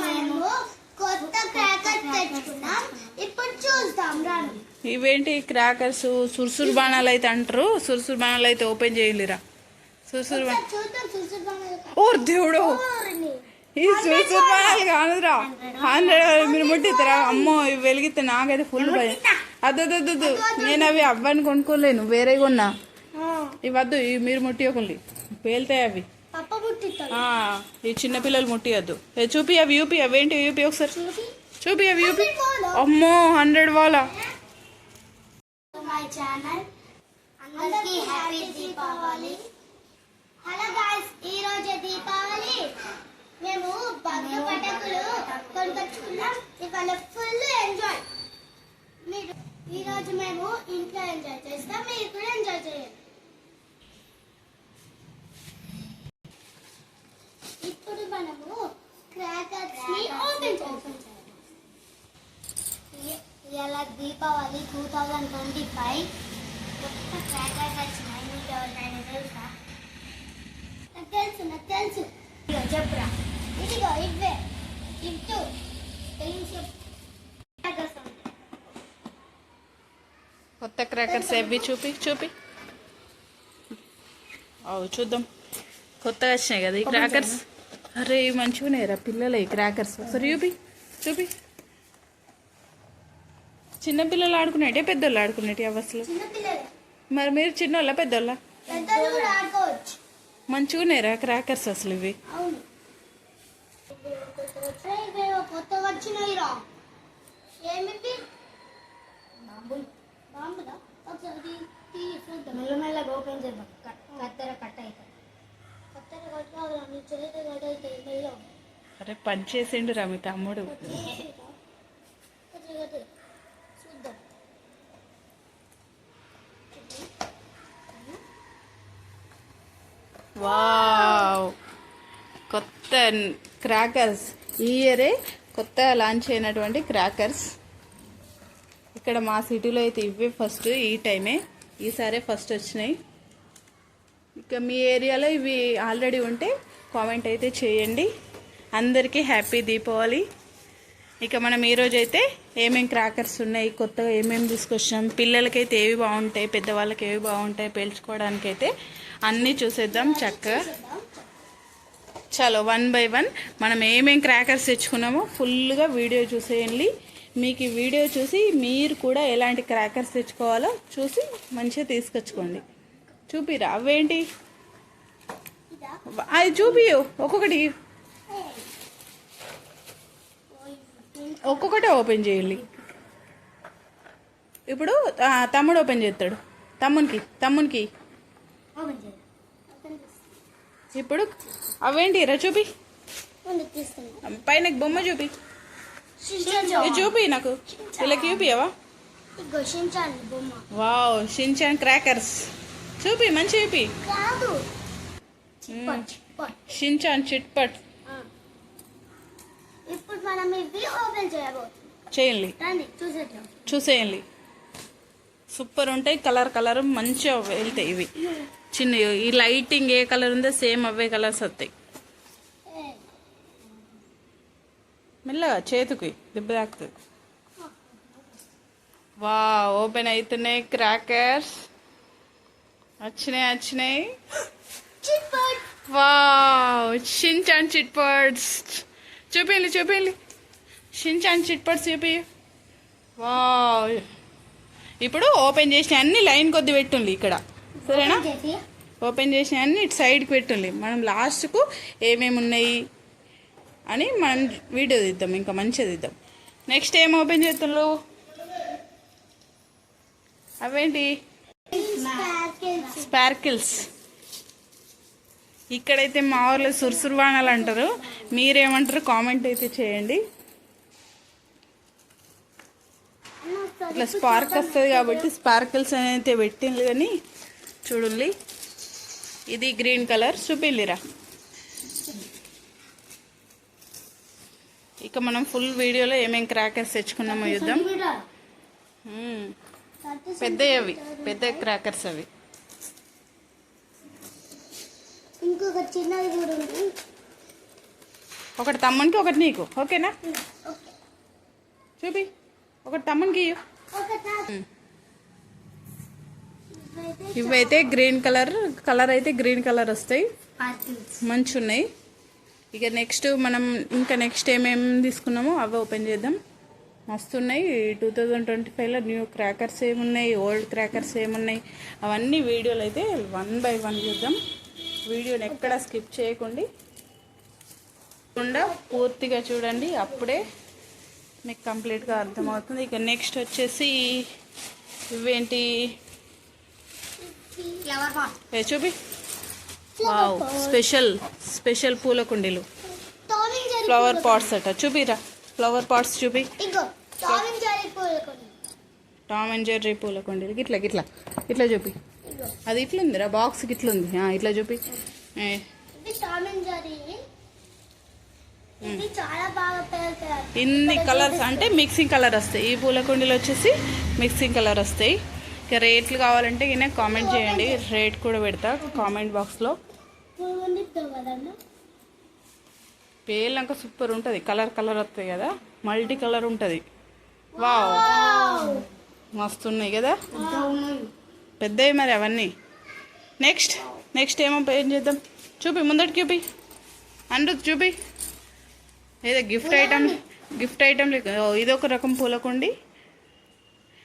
మేము కొత్త క్రాకర్ తెచ్చుకున్నాం ఇప్పుడు చూస్తాం రాను. ఇవేంటి క్రాకర్స్ సుర్సురు బాణాలు అయితే అంటారు. సుర్సురు బాణాలు అయితే ఓపెన్ చేయలేరా సుర్సురు ఓ దేవుడు! ఈ సుర్సురు బాణాలు. కానురా. హండ్రెడ్ మీరు ముట్టిస్తారా అమ్మో ఇవి వెలిగితే నాకైతే ఫుల్ భయం. అద్దొద్దు నేను అవి అవ్వని కొనుక్కోలేను వేరే కొన్నా. ఇవి వద్దు ఇవి మీరు ముట్టియకండి పేలుతాయి అవి. ఈ చిన్నపిల్లలు ముట్టియద్దు. చూపి అవి యూపి అవేంటి యూపి ఒకసారి. చూపి. అవి యూపి. అమ్మో హండ్రెడ్ వాళ్ళ మై ఛానల్. అందరికీ హ్యాపీ దీపావళి. హలో గాయ్స్ ఈ రోజు దీపావళి. మేము భక్త పటకులు కొనుకొచ్చుకున్నాం. ఇవాళ ఫుల్ ఎంజాయ్. మీరు ఈ రోజు మేము ఇంట్లో ఎంజాయ్ చేస్తాం మీరు కూడా ఎంజాయ్ చేయండి ఇప్పుడు మనము క్రాకర్స్ని ఓపెన్ చేస్తాం ఇలా Deepavali two thousand twenty five కొత్త క్రాకర్స్ వచ్చినాయి మీకు ఎవరికైనా తెలుసా? నాకు తెలుసు నాకు తెలుసు. ఇదిగో చెప్పురా. ఇదిగో ఇవే ఇటు. కొత్త క్రాకర్స్ ఎవి చూపి చూపి. అవు చూద్దాం. కొత్తగా వచ్చినాయి కదా ఈ క్రాకర్స్ అరే మంచిగా ఉన్నాయిరా పిల్లలు ఈ క్రాకర్స్ ఒకసారి చూపి చూపి. చిన్న పిల్లలు ఆడుకునేటే పెద్దోళ్ళు ఆడుకునేటి అవి అసలు? చిన్న పిల్లలే మరి మీరు చిన్నోళ్ళ పెద్దోళ్ళ? పెద్దలు కూడా ఆడుకోవచ్చు. మంచిగా ఉన్నాయిరా క్రాకర్స్ అసలు ఇవి. రా. మెల్లమెల్లగా ఓపెన్ చేద్దాం. కత్తెర అవుతుంది కత్తెర కట్ నీ చేతి కట్ అరే పని చేసిండురా మీ తమ్ముడు కత్తెర కట్ చూద్దాం వావ్ అండ్ క్రాకర్స్ ఈ ఇయరే కొత్త లాంచ్ అయినటువంటి క్రాకర్స్ ఇక్కడ మా సిటీలో అయితే ఇవే ఫస్ట్ ఈ టైమే ఈసారే ఫస్ట్ వచ్చినాయి. ఇక మీ ఏరియాలో ఇవి ఆల్రెడీ ఉంటే కామెంట్ అయితే చేయండి. అందరికీ హ్యాపీ దీపావళి. ఇక మనం ఈరోజు అయితే ఏమేం క్రాకర్స్ ఉన్నాయి కొత్తగా ఏమేమి తీసుకొచ్చాం పిల్లలకైతే ఏవి బాగుంటాయి పెద్దవాళ్ళకి ఏవి బాగుంటాయి పేల్చుకోవడానికి అయితే అన్నీ చూసేద్దాం చక్కగా. చలో వన్ బై వన్ మనం ఏమేం క్రాకర్స్ తెచ్చుకున్నామో ఫుల్గా వీడియో చూసేయండి. మీకు ఈ వీడియో చూసి మీరు కూడా ఎలాంటి క్రాకర్స్ తెచ్చుకోవాలో చూసి మంచిగా తీసుకొచ్చుకోండి. చూపిరా అవేంటి? అది చూపియు ఒక్కొక్కటి. ఒక్కొక్కటే ఓపెన్ చేయాలి ఇప్పుడు తమ్ముడు ఓపెన్ చేస్తాడు. తమ్మునికి తమ్మునికి. ఇప్పుడు అవేంటి? రా చూపి. పైన బొమ్మ చూపి. చూపి నాకు. వీళ్ళకి చూపియవా? Wow Shin-chan crackers. చూపి మంచి చూపి. షిన్చాన్ చిట్పట్ ఇప్పుడు మనం ఇవి ఓపెన్ చేయబోతున్నాం. చేయండి. చూసేయండి. సూపర్ ఉంటాయి కలర్ కలర్ మంచిగా వెళ్తాయి ఇవి. చిన్న ఈ లైటింగ్ ఏ కలర్ ఉందో సేమ్ అవే కలర్స్ వస్తాయి. మెల్లగా చేతికి దెబ్బ తాకుతుంది. వా ఓపెన్ అవుతున్నాయి క్రాకర్స్ వచ్చినాయి వచ్చినాయి. చిప్పట్ వావ్ షిన్చాన్ చిట్ పర్డ్స్ చూపించండి చూపించండి షిన్చాన్ చిట్ పర్డ్స్ చూపి. వావ్ ఇప్పుడు ఓపెన్ చేసిన అన్ని లైన్ కొద్ది పెట్టుండి ఇక్కడ. సరేనా? చేసి. ఓపెన్ చేసిన అన్ని ఇటు సైడ్కి పెట్టుండి. మనం లాస్ట్కు ఏమేమి ఉన్నాయి అని మనం వీడియో తీద్దాం. ఇంకా మంచిగా తీద్దాం. నెక్స్ట్ ఏం ఓపెన్ చేస్తున్నావు అవేంటి? స్పార్కిల్స్ ఇక్కడైతే మా ఊర్లో సుర్సుర్వాణాలు అంటారు. మీరేమంటారు? కామెంట్ అయితే చేయండి. ఇట్లా స్పార్క్ వస్తుంది కాబట్టి స్పార్కిల్స్ అయితే పెట్టింది కానీ చూడండి. ఇది గ్రీన్ కలర్ చూపిల్లిరా ఇక మనం ఫుల్ వీడియోలో ఏమేం క్రాకర్స్ తెచ్చుకున్నామో చూద్దాం. మ్మ్. పెద్దవి అవి. పెద్ద క్రాకర్స్ అవి. ఇంకొక చిన్నది కూడా ఉంది ఒకటి తమ్మునికి ఒకటి నీకు. ఓకేనా? ఓకే. చూపి. ఒకటి తమ్మునికి. ఇవైతే గ్రీన్ కలర్ కలర్ అయితే గ్రీన్ కలర్ వస్తాయి. మంచి ఉన్నాయి ఇక నెక్స్ట్ మనం ఇంకా నెక్స్ట్ ఏమేమి తీసుకున్నామో అవి ఓపెన్ చేద్దాం. మస్తు ఉన్నాయి టూ థౌజండ్ ట్వంటీ ఫైవ్లో న్యూ క్రాకర్స్ ఏమున్నాయి ఓల్డ్ క్రాకర్స్ ఏమున్నాయి. అవన్నీ వీడియోలు అయితే వన్ బై వన్ చూద్దాం. వీడియోని ఎక్కడ స్కిప్ చేయకండి. కాకుండా పూర్తిగా చూడండి. అప్పుడే మీకు కంప్లీట్గా అర్థమవుతుంది. ఇక నెక్స్ట్ వచ్చేసి ఇవేంటి? ఏ చూపి. వావ్ స్పెషల్ స్పెషల్ పూల కుండీలు. ఫ్లవర్ పాట్స్ అట. చూపిరా ఫ్లవర్ పాట్స్ చూపి. టామ్ అండ్ జెర్రీ పూల కుండీలు. గిట్లా గిట్లా. ఇట్లా చూపి. అది ఇట్లా ఉందిరా. బాక్స్ గిట్లా ఉంది ఇట్లా చూపి. ఇన్ని కలర్స్ అంటే మిక్సింగ్ కలర్ వస్తాయి. ఈ పూల కుండీలు వచ్చేసి మిక్సింగ్ కలర్ వస్తాయి. ఇక రేట్లు కావాలంటే ఈయన కామెంట్ చేయండి. రేట్ కూడా పెడతా కామెంట్ బాక్స్లో పూలు పేర్లంక సూపర్ ఉంటుంది. కలర్ కలర్ వస్తాయి కదా. మల్టీ కలర్ ఉంటుంది. వావ్ మస్తు ఉన్నాయి కదా. పెద్దవి మరి అవన్నీ. నెక్స్ట్ నెక్స్ట్ ఏమో ఏం చేద్దాం? చూపి ముందటి చూపి. అనిరుద్ చూపి. ఏదో గిఫ్ట్ ఐటమ్ గిఫ్ట్ ఐటమ్ లెక్క ఓ, ఇదొక రకం పూలకుండి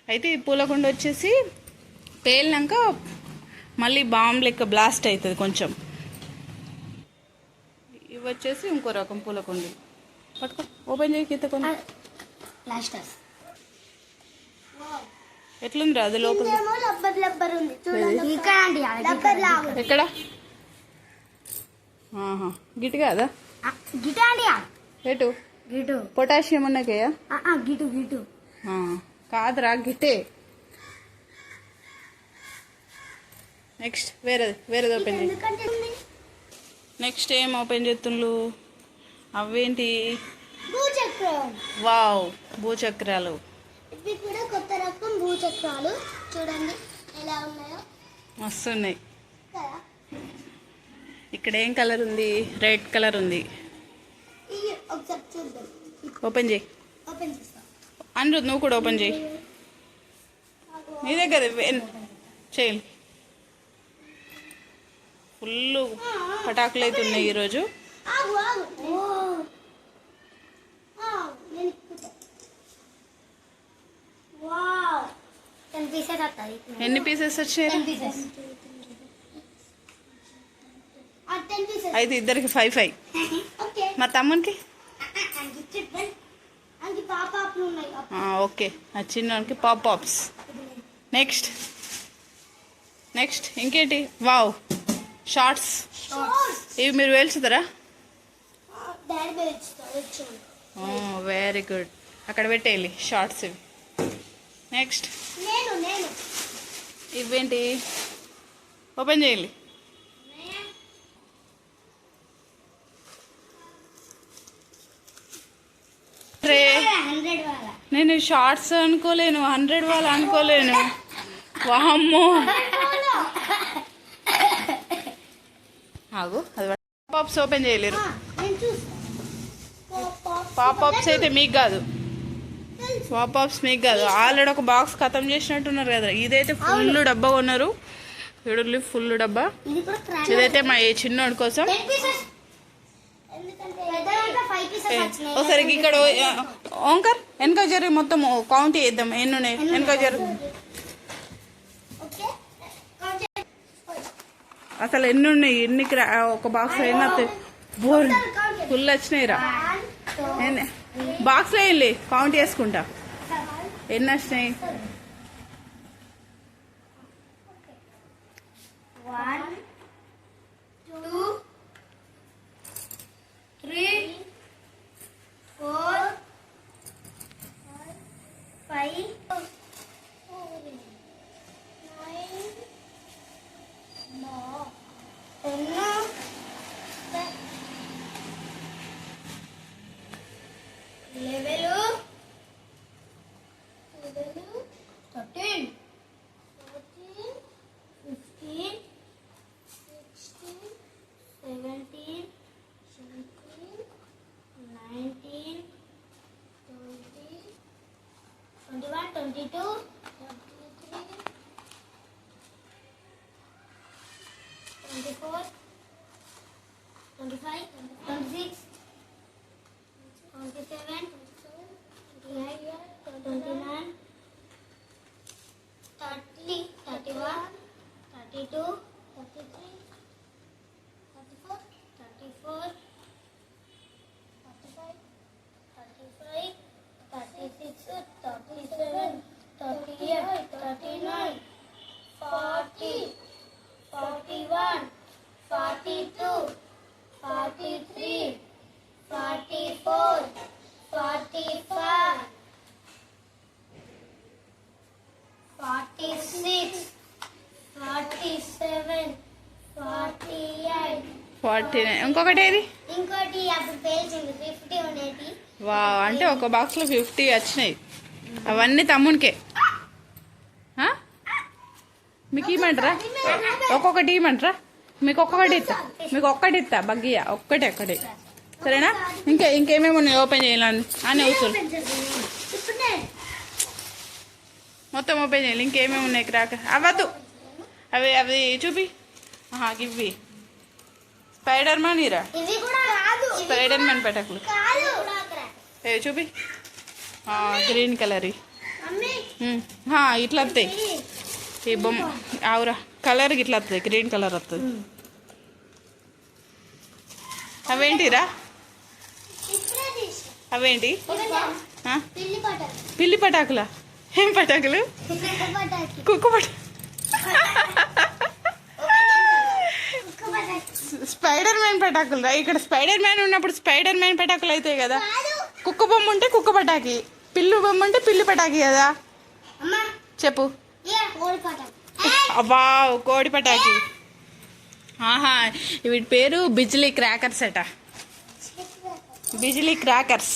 అయితే ఈ పూలకుండి వచ్చేసి పేలినాక మళ్ళీ బాంబ్ లెక్క బ్లాస్ట్ అవుతుంది కొంచెం. ఇవి వచ్చేసి ఇంకో రకం పూలకుండి పట్టుకో ఓపెన్ చేయి కింద కొన్ని ఎట్లుందిరా అది లోపల. ఎక్కడ? ఆహా గిట్ కాదా? గిటు అండి. ఎటు? గిటు. పొటాషియం ఉన్నాకయ్యా? గిటు గిటు. కాదురా గిట్టే. నెక్స్ట్ వేరేది వేరేది ఓపెన్ చేయి. ఎందుకంటే ఉంది. నెక్స్ట్ ఏం ఓపెన్ చేస్తుండ్రు? అవేంటి? వావ్ భూచక్రాలు. ఇవి కూడా కొత్త రకం భూచక్రాలు. చూడండి ఎలా ఉన్నాయో. కదా? ఇక్కడ ఏం కలర్ ఉంది? రెడ్ కలర్ ఉంది. ఓపెన్ చేయి. ఓపెన్ అనిరుద్ నువ్వు కూడా ఓపెన్ చేయి. నీ దగ్గర చేయాలి ఫుల్ పటాకులు అయితే ఉన్నాయి ఈరోజు. ఎన్ని పీసెస్ వచ్చాయి? అయితే ఇద్దరికి ఫైవ్ ఫైవ్ మా తమ్మునికి? ఓకే. ఆ చిన్నోనికి పాప్ పాప్స్ నెక్స్ట్. నెక్స్ట్. ఇంకేంటి? వావ్. షార్ట్స్. ఇవి మీరు వేల్చుతారా? Very good. అక్కడ పెట్టేయాలి షార్ట్స్ ఇవి. నెక్స్ట్. ఇవేంటి? ఓపెన్ చేయాలి రే హండ్రెడ్ వాళ్ళ నేను షార్ట్స్ అనుకోలేను హండ్రెడ్ వాళ్ళు అనుకోలేను. వామ్మో. ఆగు అది పాప్స్ ఓపెన్ చేయలేరు. పాపాప్స్ అయితే మీకు కాదు. పాపాప్స్ మీకు కాదు. ఆల్రెడీ ఒక బాక్స్ ఖతం చేసినట్టున్నారు కదా. ఇదైతే ఫుల్ డబ్బా కొన్నారు. చూడండి ఫుల్ డబ్బా. ఇదైతే మా చిన్నోడి కోసం. ఒకసారి ఇక్కడ ఓంకర్ వెనక జరి మొత్తం కౌంట్ చేద్దాం. ఎన్ని ఉన్నాయి వెనక జరు. అసలు ఎన్ని ఉన్నాయి ఎన్ని ఒక బాక్స్ అయినా బోర్. ఫుల్ వచ్చినాయి రా One, two, బాక్స్లో వెళ్ళి కౌంట్ చేసుకుంటా. ఎన్ని వచ్చినాయి? One, two, నైన్ ఇంకొకటి ఏది? ఇంకోటి అప్పుడు పేల్చింది ఫిఫ్టీ ఉండేది. వా అంటే ఒక బాక్స్లో ఫిఫ్టీ వచ్చినాయి. అవన్నీ తమ్మునికే? మీకు ఇవ్వమంటారా? ఒక్కొక్కటి ఇవ్వమంటారా? మీకు ఒక్కొక్కటి ఇస్తా. మీకు ఒక్కటి ఇస్తా బగ్గియా ఒక్కటే ఒక్కటి. సరేనా? ఇంకా ఇంకేమేమి ఉన్నాయి? ఓపెన్ చేయాలని అని? అవసరం నేను మొత్తం ఓపెన్ చేయాలి. ఇంకేమేమి ఉన్నాయి? క్రాక్. అవ్వద్దు. అవి అవి చూపి. ఇవి స్పైడర్ మ్యాన్ ఇరా. ఇవి కూడా కాదు. స్పైడర్ మ్యాన్ పెట్టకులు కాదు. ఏ చూపి. Green colour. ఇట్లా వస్తాయి ఈ బొమ్మ ఆవురా. కలర్ ఇట్లా వస్తుంది గ్రీన్ కలర్ వస్తుంది అవేంటిరా? అవేంటి? పిల్లి పటాకులా? ఏం పటాకులు? కుక్క పట స్పైడర్ మ్యాన్ పటాకులు రా. ఇక్కడ స్పైడర్ మ్యాన్ ఉన్నప్పుడు స్పైడర్ మ్యాన్ పటాకులు అవుతాయి కదా. కుక్క బొమ్మ ఉంటే కుక్క పటాకి. పిల్లు బొమ్మ ఉంటే పిల్లి పటాకి కదా. చెప్పు. అబ్బా కోడి పటాకి. ఆహా వీటి పేరు బిజ్లీ క్రాకర్స్ అట. బిజ్లీ క్రాకర్స్.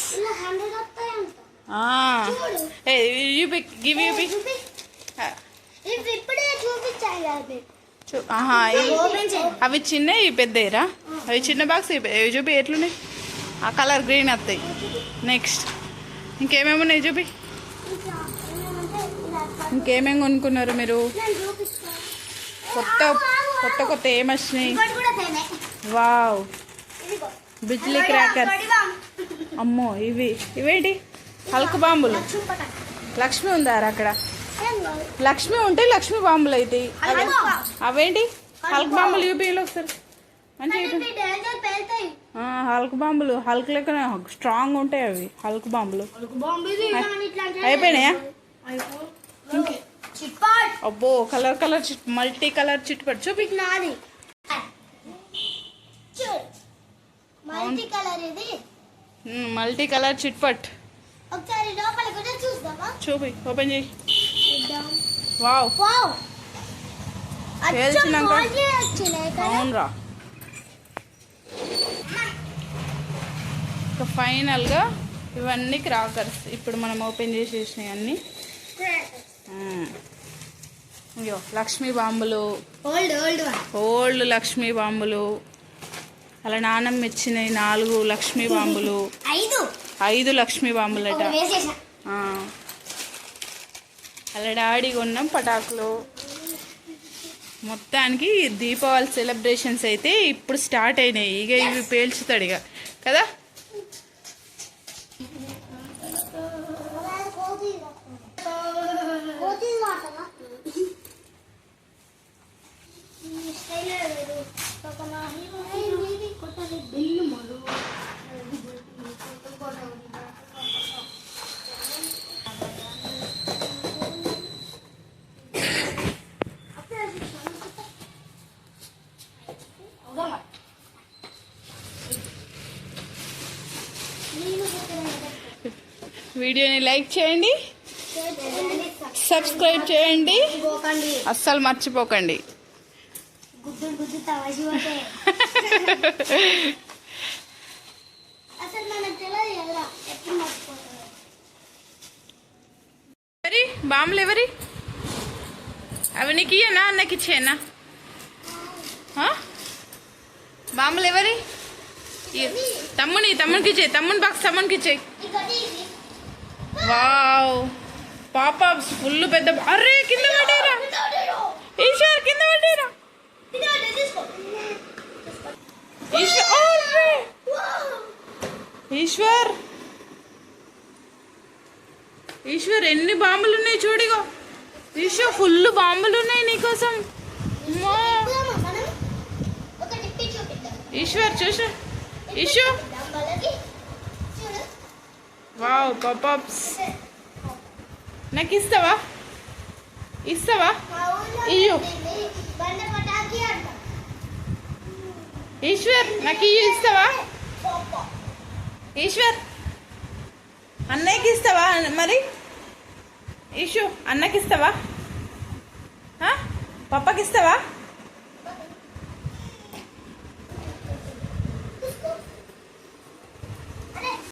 యూపి గివ్ చూపి. ఆహా అవి చిన్నవి ఇవి పెద్దయిరా? అవి చిన్న బాక్స్ ఇవి చూపి ఎట్లున్నాయి? ఆ కలర్ గ్రీన్ వస్తాయి నెక్స్ట్. ఇంకేమేమి ఉన్నాయి చూపి? ఇంకేమేమి కొనుక్కున్నారు మీరు? కొత్త కొత్త కొత్త ఏమొచ్చినాయి వావ్. బిజ్లీ క్రాకర్. అమ్మో ఇవి ఇవేంటి? హల్క్ బాంబులు. లక్ష్మి ఉందారా అక్కడ? లక్ష్మి ఉంటే లక్ష్మి బాంబులు అవుతాయి. అవేంటి? హల్క్ బాంబులు యూపీలో ఒకసారి. మంచి కానీ ఇవి డేంజర్ పేలుతాయి. హల్క్ బాంబులు. హల్క్ లెక్క స్ట్రాంగ్ ఉంటాయి అవి హల్క్ బాంబులు. అయిపోయినాయా. అబ్బో colour colour chit multi colour chit పట్టు చూపి నాది. మల్టీ కలర్ ఇది. మల్టీ కలర్ చిట్ పట్ ఒకసారి లోపల కూడా చూద్దామా? చూపి ఓపెన్ చేయి. వావ్. పేల్చినాక- అవునరా. ఇక ఫైనల్గా ఇవన్నీ క్రాకర్స్ ఇప్పుడు మనం ఓపెన్ చేసేసినాయి అన్నీ అయ్యో లక్ష్మీ బాంబులు. ఓల్డ్ లక్ష్మీ బాంబులు. అలా నానమ్మ ఇచ్చినాయి నాలుగు లక్ష్మీ బాంబులు. ఐదు. లక్ష్మీ బాంబులట. వేసేసా. ఆ. అలా డాడీ కొన్నాం పటాకులు. మొత్తానికి దీపావళి సెలబ్రేషన్స్ అయితే ఇప్పుడు స్టార్ట్ అయినాయి. ఇక ఇవి పేల్చుతాడు ఇక. కదా? స్టైల్ ఒక నా హీరో కొట్టాలి బిల్లు వీడియోని లైక్ చేయండి. సబ్స్క్రైబ్ చేయండి. అస్సలు మర్చిపోకండి. ఎవరి? బాంబులు ఎవరి? అవి నీకు ఇయ్యనా? అన్నకి ఇచ్చేనా బాంబులు ఎవరి? తమ్ముని తమ్మునికి ఇచ్చే తమ్ముని బాక్స్ తమ్మునికి ఇచ్చేయి. వావ్. పాప ఫుల్ పెద్ద అరే కింద పడేరా. ఈశ్వర్ కింద పడేరా. ఈశ్వర్ ఈశ్వర్. ఎన్ని బాంబులు ఉన్నాయి చూడిగో. ఈశ్వర్ ఫుల్ బాంబులు ఉన్నాయి నీకోసం ఈశ్వర్ చూసా. ఈశ్వర్. వావ్ పపాప్స్ నాకు ఇస్తావా ఇస్తావా ఇయ్యు. ఈశ్వర్ నాకు ఇయ్యు ఇస్తావా ఈశ్వర్ అన్నయ్యకి ఇస్తావా మరి ఇషు అన్నకి ఇస్తావా పప్పకి ఇస్తావా